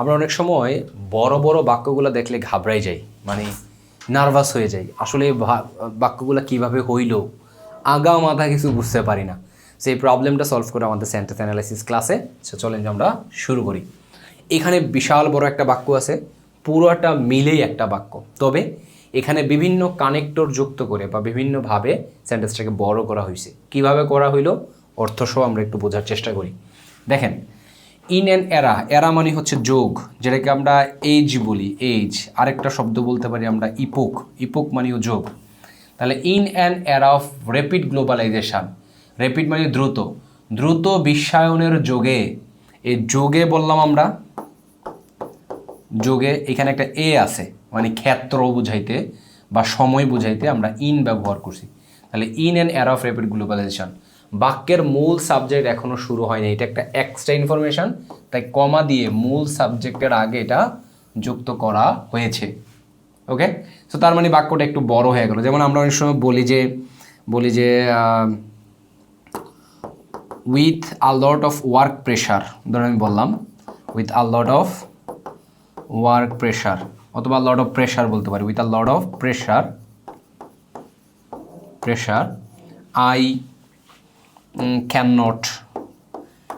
আমরা অনেক সময় বড় বড় বাক্যগুলো দেখলে ঘাবড়াই যাই মানে নার্ভাস হয়ে যাই। আসলে বাক্যগুলো কীভাবে হইল আগা মাথা কিছু বুঝতে পারি না। সেই প্রবলেমটা সলভ করে আমাদের সেন্টেন্স অ্যানালাইসিস ক্লাসে সে চলেন আমরা শুরু করি। এখানে বিশাল বড় একটা বাক্য আছে, পুরোটা মিলেই একটা বাক্য। তবে এখানে বিভিন্ন কানেক্টর যুক্ত করে বা বিভিন্নভাবে সেন্টেন্সটাকে বড় করা হয়েছে কীভাবে করা হইল, অর্থসহ আমরা একটু বোঝার চেষ্টা করি। দেখেন ইন অ্যান এরা এরা মানে হচ্ছে যোগ, যেটাকে আমরা এজ বলি এজ আরেকটা শব্দ বলতে পারি আমরা ইপোক ইপোক মানেও যোগ। তাহলে in an era of rapid globalisation rapid মানে দ্রুত দ্রুত বিশ্বায়নের যোগে, এই যোগে বললাম আমরা, যোগে এখানে একটা এ আছে মানে ক্ষেত্র বুঝাইতে বা সময় বুঝাইতে আমরা ইন ব্যবহার করছি। তাহলে in and era of rapid globalisation বাক্যের মূল সাবজেক্ট এখনও শুরু হয়নি, এটা একটা এক্সট্রা ইনফরমেশন তাই কমা দিয়ে মূল সাবজেক্টের আগে এটা যুক্ত করা হয়েছে ওকে সো তার মানে বাক্যটা একটু বড় হয়ে গেল। যেমন আমরা অনেক সময় বলি যে বলি যে with a lot of work pressure ধরুন আমি বললাম with a lot of work pressure অথবা লট অফ প্রেশার বলতে পারি with a lot of pressure pressure I can not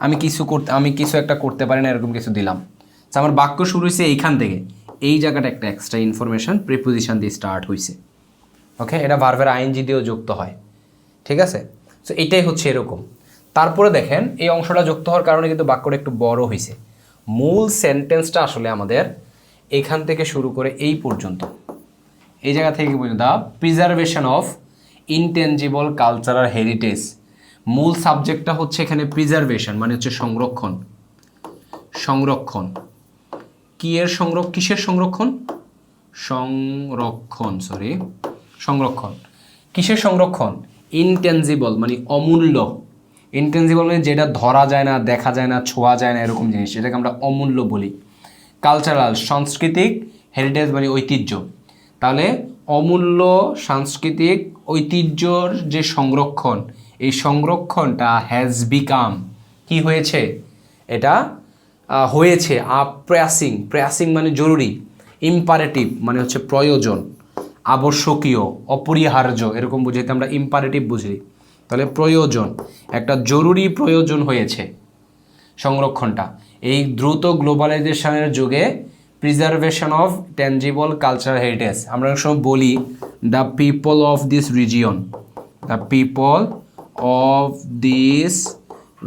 আমি কিছু করতে, আমি কিছু একটা করতে পারি না, এরকম কিছু দিলাম। তো আমার বাক্য শুরু হয়েছে এইখান থেকে। এই জায়গাটা একটা এক্সট্রা ইনফরমেশন প্রিপোজিশন দিয়ে স্টার্ট হয়েছে ওকে এটা ভার্ভের আইনজি দিয়েও যুক্ত হয়। ঠিক আছে? সো এটাই হচ্ছে এরকম। তারপরে দেখেন, এই অংশটা যুক্ত হওয়ার কারণে কিন্তু বাক্যটা একটু বড় হয়েছে মূল সেন্টেন্সটা আসলে আমাদের এখান থেকে শুরু করে এই পর্যন্ত। এই জায়গা থেকে পর্যন্ত। The preservation of intangible cultural heritage মূল সাবজেক্টটা হচ্ছে এখানে প্রিজার্ভেশন মানে হচ্ছে সংরক্ষণ। সংরক্ষণ। কি এর সংরক্ষ, কিসের সংরক্ষণ? সংরক্ষণ সরি সংরক্ষণ। কিসের সংরক্ষণ? ইনটেনজিবল মানে অমূল্য। ইনটেনজিবল মানে যেটা ধরা যায় না, দেখা যায় না, ছোঁয়া যায় না, এরকম জিনিস। এটাকে আমরা অমূল্য বলি। কালচারাল সাংস্কৃতিক হেরিটেজ মানে ঐতিহ্য। তাহলে অমূল্য, সাংস্কৃতিক, ঐতিহ্যর যে সংরক্ষণ এই সংরক্ষণটা হ্যাজ বিকাম কি হয়েছে? এটা হয়েছে, আ প্রেয়াসিং প্রেয়াসিং মানে জরুরি ইম্পারেটিভ মানে হচ্ছে প্রয়োজন, আবশ্যকীয়, অপরিহার্য, এরকম বুঝাইতে আমরা ইম্পারেটিভ বুঝি। তাহলে প্রয়োজন, একটা জরুরি প্রয়োজন হয়েছে সংরক্ষণটা। এই দ্রুত গ্লোবালাইজেশনের যুগে preservation of tangible cultural heritage আমরা সময় বলি the people of this region the people of this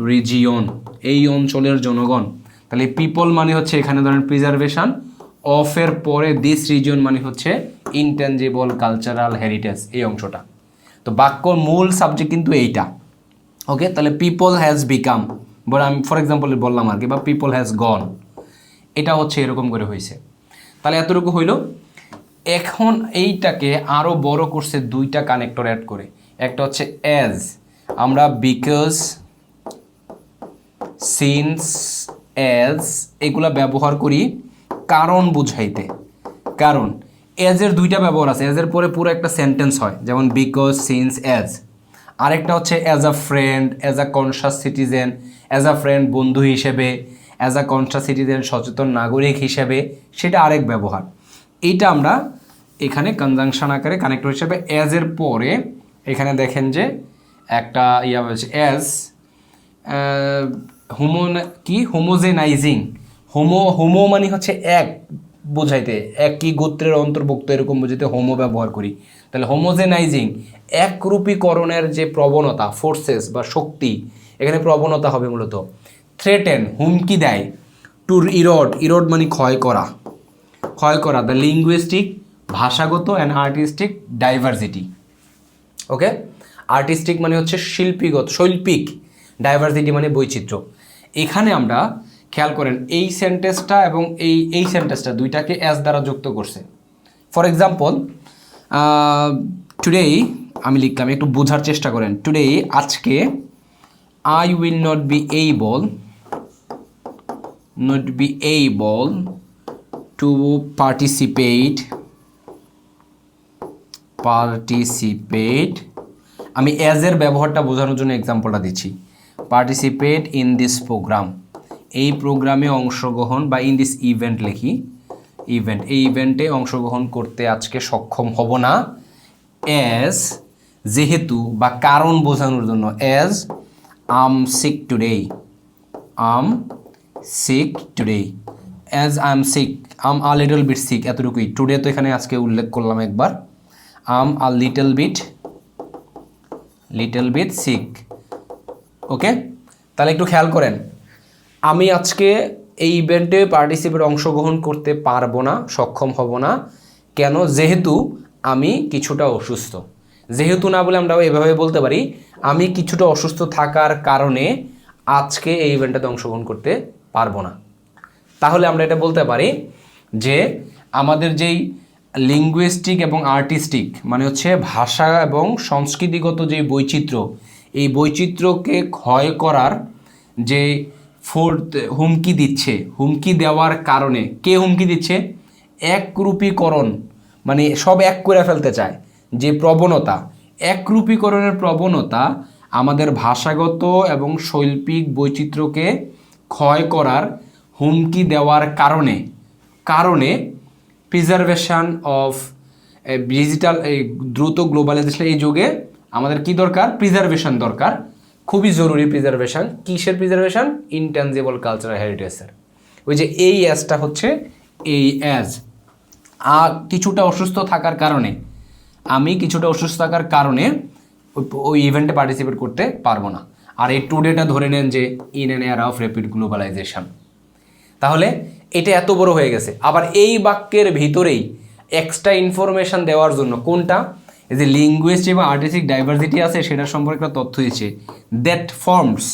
region এই অঞ্চলের জনগণ। তাহলে পিপল মানে হচ্ছে এখানে ধরেন প্রিজার্ভেশন অফের পরে দিস রিজিয়ন মানে হচ্ছে ইনটেনজিবল কালচারাল হেরিটেজ এই অংশটা। তো বাক্যর মূল সাবজেক্ট কিন্তু এইটা। ওকে তাহলে পিপল হ্যাজ বিকাম বলে আমি ফর এক্সাম্পল বললাম আর কি, বা পিপল হ্যাজ গন এটা হচ্ছে এরকম করে হয়েছে। তাহলে এতটুকু হইল। এখন এইটাকে আরও বড় করছে দুইটা কানেক্টর অ্যাড করে। একটা হচ্ছে অ্যাজ আমরা বিকজ সিন্স অ্যাজ এগুলা ব্যবহার করি কারণ বুঝাইতে। কারণ অ্যাজের দুইটা ব্যবহার আছে। অ্যাজের পরে পুরো একটা সেন্টেন্স হয়, যেমন বিকজ সিন্স অ্যাজ আরেকটা হচ্ছে as a friend as a conscious citizen as a friend বন্ধু হিসেবে অ্যাজ আ কনসাস সিটিজেন সচেতন নাগরিক হিসেবে, সেটা আরেক ব্যবহার। এইটা আমরা এখানে কনজাংশন আকারে কানেক্টর হিসেবে অ্যাজের পরে এখানে দেখেন যে একটা ইয়া বলছে অ্যাজ হোমো কি? হোমোজেনাইজিং হোমো হোমো মানে হচ্ছে এক বোঝাইতে একই গোত্রের অন্তর্ভুক্ত, এরকম বোঝাইতে হোমো ব্যবহার করি। তাহলে হোমোজেনাইজিং একরূপীকরণের যে প্রবণতা ফোর্সেস বা শক্তি, এখানে প্রবণতা হবে মূলত। থ্রেটেন হুমকি দেয়। টুর ইরড ইরড মানে ক্ষয় করা। ক্ষয় করা দ্য লিঙ্গুইস্টিক ভাষাগত and artistic diversity okay artistic মানে হচ্ছে শিল্পীগত, শৈল্পিক ডাইভার্সিটি মানে বৈচিত্র্য। এখানে আমরা খেয়াল করেন, এই সেন্টেন্সটা এবং এই এই সেন্টেন্সটা দুইটাকে অ্যাজ দ্বারা যুক্ত করছে। ফর এক্সাম্পল টুডে আমি লিখলাম, একটু বোঝার চেষ্টা করেন। টুডে আজকে I will not be able not be able to participate participate আমি অ্যাজের ব্যবহারটা বোঝানোর জন্য এক্সাম্পলটা দিচ্ছি। পার্টিসিপেট ইন দিস প্রোগ্রাম এই প্রোগ্রামে অংশগ্রহণ বা ইন দিস ইভেন্ট লিখি। ইভেন্ট এই ইভেন্টে অংশগ্রহণ করতে আজকে সক্ষম হব না। অ্যাজ যেহেতু বা কারণ বোঝানোর জন্য as I'm sick today I'm sick today as I am sick I'm a little bit sick এতটুকুই। টুডে তো এখানে আজকে উল্লেখ করলাম একবার। I'm a little bit little bit sick okay তাহলে একটু খেয়াল করেন। আমি আজকে এই ইভেন্টে পার্টিসিপেট অংশগ্রহণ করতে পারব না, সক্ষম হব না। কেন? যেহেতু আমি কিছুটা অসুস্থ। যেহেতু না বলে আমরা এভাবে বলতে পারি, আমি কিছুটা অসুস্থ থাকার কারণে আজকে এই ইভেন্টটাতে অংশগ্রহণ করতে পারব না। তাহলে আমরা এটা বলতে পারি যে আমাদের যেই লিঙ্গুইস্টিক এবং আর্টিস্টিক মানে হচ্ছে ভাষা এবং সংস্কৃতিগত যে বৈচিত্র্য, এই বৈচিত্র্যকে ক্ষয় করার যে ফোর্থ হুমকি দিচ্ছে, হুমকি দেওয়ার কারণে, কে হুমকি দিচ্ছে? একরূপীকরণ মানে সব এক করে ফেলতে চায়, যে প্রবণতা, একরূপীকরণের প্রবণতা আমাদের ভাষাগত এবং শৈল্পিক বৈচিত্র্যকে ক্ষয় করার হুমকি দেওয়ার কারণে কারণে প্রিজার্ভেশন অফ ডিজিটাল এই দ্রুত গ্লোবালাইজেশন এই যুগে আমাদের কি দরকার? প্রিজার্ভেশন দরকার। খুবই জরুরি প্রিজার্ভেশন কিসের প্রিজার্ভেশন ইনটেনজিবল কালচারাল হেরিটেজের ওই যে এই অ্যাজটা হচ্ছে এই অ্যাজ আর কিছুটা অসুস্থ থাকার কারণে, আমি কিছুটা অসুস্থ থাকার কারণে ওই- ইভেন্টে পার্টিসিপেট করতে পারব না। আর এই টুডেটা ধরে নেন যে in an era of rapid globalization তাহলে এটা এত বড় হয়ে গেছে। আবার এই বাক্যের ভিতরেই এক্সট্রা ইনফরমেশন দেওয়ার জন্য কোনটা? এই যে লিঙ্গুইস্ট এবং আর্টিস্টিক ডাইভার্সিটি আছে, সেটার সম্পর্কে একটা তথ্য দিচ্ছে। That forms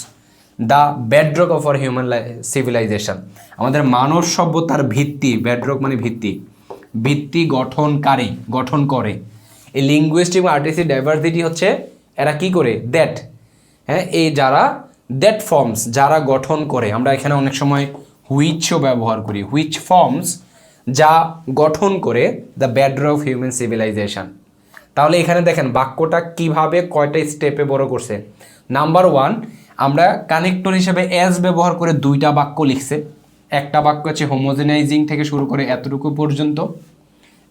the bedrock of our human civilization আমাদের মানব সভ্যতার ভিত্তি ব্যাড্রক মানে ভিত্তি। ভিত্তি গঠনকারী, গঠন করে। এই লিঙ্গুইস্ট এবং আর্টিস্টিক ডাইভার্সিটি হচ্ছে এরা কি করে? দ্যাট হ্যাঁ এই যারা দ্যাট ফর্মস যারা গঠন করে। আমরা এখানে অনেক সময় হুইচও ব্যবহার করি হুইচ ফর্মস যা গঠন করে the bedrock of human civilization তাহলে এখানে দেখেন বাক্যটা কীভাবে কয়টা স্টেপে বড় করছে। নাম্বার ওয়ান আমরা কানেক্টর হিসেবে অ্যাজ ব্যবহার করে দুইটা বাক্য লিখছে। একটা বাক্য হচ্ছে হোমোজেনাইজিং থেকে শুরু করে এতটুকু পর্যন্ত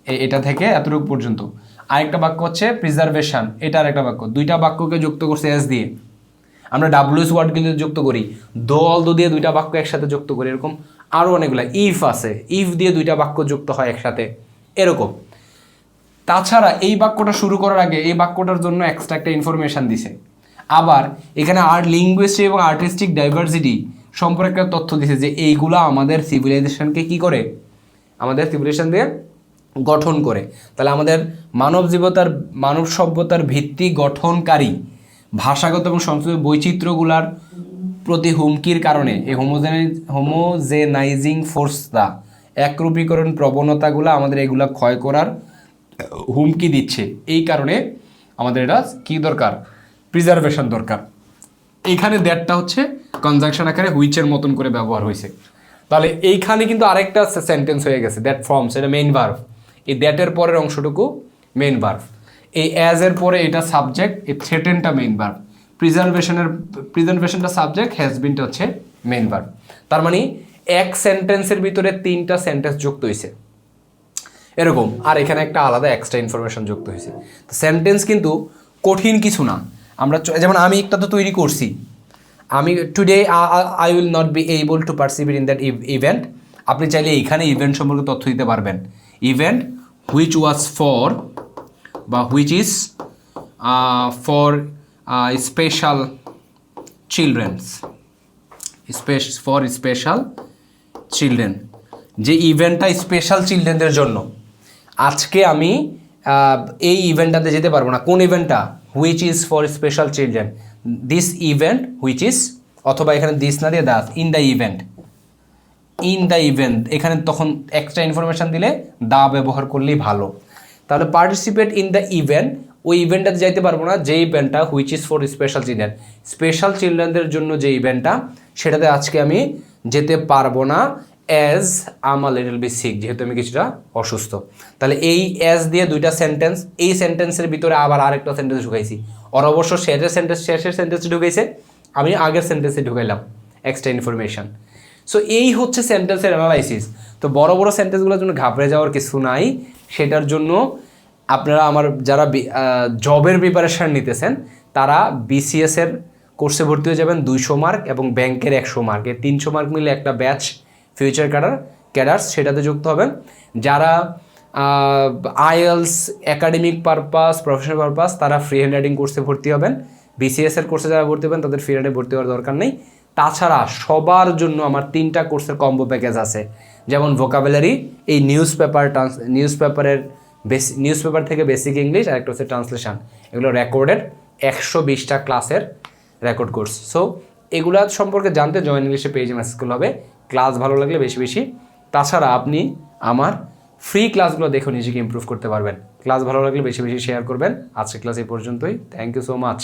এটা থেকে এতটুকু পর্যন্ত। আরেকটা বাক্য হচ্ছে প্রিজার্ভেশন এটা আরেকটা বাক্য। দুইটা বাক্যকে যুক্ত করছে এস দিয়ে। আমরা ডাব্লিউএস ওয়ার্ড কিন্তু যুক্ত করি। দো অল দো দিয়ে দুইটা বাক্য একসাথে যুক্ত করি, এরকম আরও অনেকগুলো। ইফ আছে, ইফ দিয়ে দুইটা বাক্য যুক্ত হয় একসাথে, এরকম। তাছাড়া এই বাক্যটা শুরু করার আগে এই বাক্যটার জন্য এক্সট্রা একটা ইনফরমেশন দিছে। আবার এখানে আর্ট লিঙ্গুইস্টিক এবং আর্টিস্টিক ডাইভার্সিটি সম্পর্কে একটা তথ্য দিছে যে এইগুলো আমাদের সিভিলাইজেশনকে কি করে? আমাদের সিভিলাইজেশন দিয়ে গঠন করে। তাহলে আমাদের মানব জীবতার মানব সভ্যতার ভিত্তি গঠনকারী ভাষাগত এবং সংস্কৃতিক বৈচিত্র্যগুলার প্রতি হুমকির কারণে এই হোমোজেনাইজ হোমোজেনাইজিং ফোর্সটা একরূপীকরণ প্রবণতাগুলো আমাদের এগুলা ক্ষয় করার হুমকি দিচ্ছে। এই কারণে আমাদের এটা কি দরকার? প্রিজার্ভেশন দরকার। এইখানে দ্যাটটা হচ্ছে কনজাংশন আকারে হুইচের মতন করে ব্যবহার হয়েছে। তাহলে এইখানে কিন্তু আরেকটা সেন্টেন্স হয়ে গেছে দ্যাট ফর্মস এটা মেইন ভার্ভ এই দ্যাটের পরের অংশটুকু মেইন ভার্ভ এই অ্যাজ এর পরে এটা সাবজেক্ট এই থ্রেটেনটা মেইন ভার্ভ প্রিজার্ভেশনের প্রিজার্ভেশনটা সাবজেক্ট হ্যাজ বিনটা হচ্ছে মেইন ভার্ভ তার মানে এক সেন্টেন্সের ভিতরে তিনটা সেন্টেন্স যুক্ত হয়েছে এরকম, আর এখানে একটা আলাদা এক্সট্রা ইনফরমেশন যুক্ত হয়েছে তো সেন্টেন্স কিন্তু কঠিন কিছু না। আমরা যেমন আমি একটা তো তৈরি করছি। আমি today I will not be able to participate in that event আপনি চাইলে এইখানে ইভেন্ট সম্পর্কে তথ্য দিতে পারবেন। ইভেন্ট হুইচ ওয়াজ ফর বা which is for special children's for special children যে ইভেন্টটা স্পেশাল চিলড্রেনদের জন্য। আজকে আমি এই ইভেন্টটাতে যেতে পারব না। কোন ইভেন্টটা which is for special children this event which is অথবা এখানে দিস না দিয়ে thus in the event in the event এখানে তখন এক্সট্রা ইনফরমেশন দিলে দা ব্যবহার করলেই ভালো। তাহলে পার্টিসিপেট ইন দ্য ইভেন্ট ওই ইভেন্টটাতে যাইতে পারব না। যে ইভেন্টটা which is for special children special চিলড্রেনদের জন্য যে ইভেন্টটা সেটাতে আজকে আমি যেতে পারব না অ্যাজ আমার লিটল বি সিক যেহেতু আমি কিছুটা অসুস্থ। তাহলে এই অ্যাজ দিয়ে দুইটা সেন্টেন্স এই সেন্টেন্সের ভিতরে আবার আরেকটা সেন্টেন্স ঢুকাইছি। ওর অবশ্য শেষের সেন্টেন্স শেষের সেন্টেন্সে ঢুকাইছে, আমি আগের সেন্টেন্সে ঢুকাইলাম এক্সট্রা ইনফরমেশন সো এই হচ্ছে সেন্টেন্সের অ্যানালাইসিস তো বড় বড় সেন্টেন্সগুলোর জন্য ঘাবড়ে যাওয়ার কিছু নাই। সেটার জন্য আপনারা আমার যারা জবের প্রিপারেশান নিতেছেন, তারা বিসিএস এর কোর্সে ভর্তি হয়ে যাবেন দুইশো মার্ক এবং ব্যাংকের একশো মার্ক এই তিনশো মার্ক মিলে একটা ব্যাচ ফিউচার ক্যাডার ক্যাডার্স সেটাতে যুক্ত হবেন। যারা IELTS academic purpose professional purpose তারা ফ্রি হ্যান্ড রাইটিং কোর্সে ভর্তি হবেন। বিসিএস এর কোর্সে যারা ভর্তি হবেন, তাদের ফ্রি হ্যান্ডে ভর্তি হওয়ার দরকার নেই। তাছাড়া সবার জন্য আমার তিনটা কোর্সের কম্বো প্যাকেজ আছে। যেমন ভোকাবুলারি এই নিউজ পেপার ট্রান্স নিউজ পেপারের বেসি নিউজ পেপার থেকে বেসিক ইংলিশ আর একটা হচ্ছে ট্রান্সলেশন এগুলো রেকর্ডেড একশো বিশটা ক্লাসের রেকর্ড কোর্স সো এগুলা সম্পর্কে জানতে জয়েন ইংলিশে পেজে মেসেজ করলে হবে। ক্লাস ভালো লাগলে বেশি বেশি। তাছাড়া আপনি আমার ফ্রি ক্লাসগুলো দেখে নিজেকে ইমপ্রুভ করতে পারবেন। ক্লাস ভালো লাগলে বেশি বেশি শেয়ার করবেন। আজকে ক্লাস এই পর্যন্তই। Thank you so much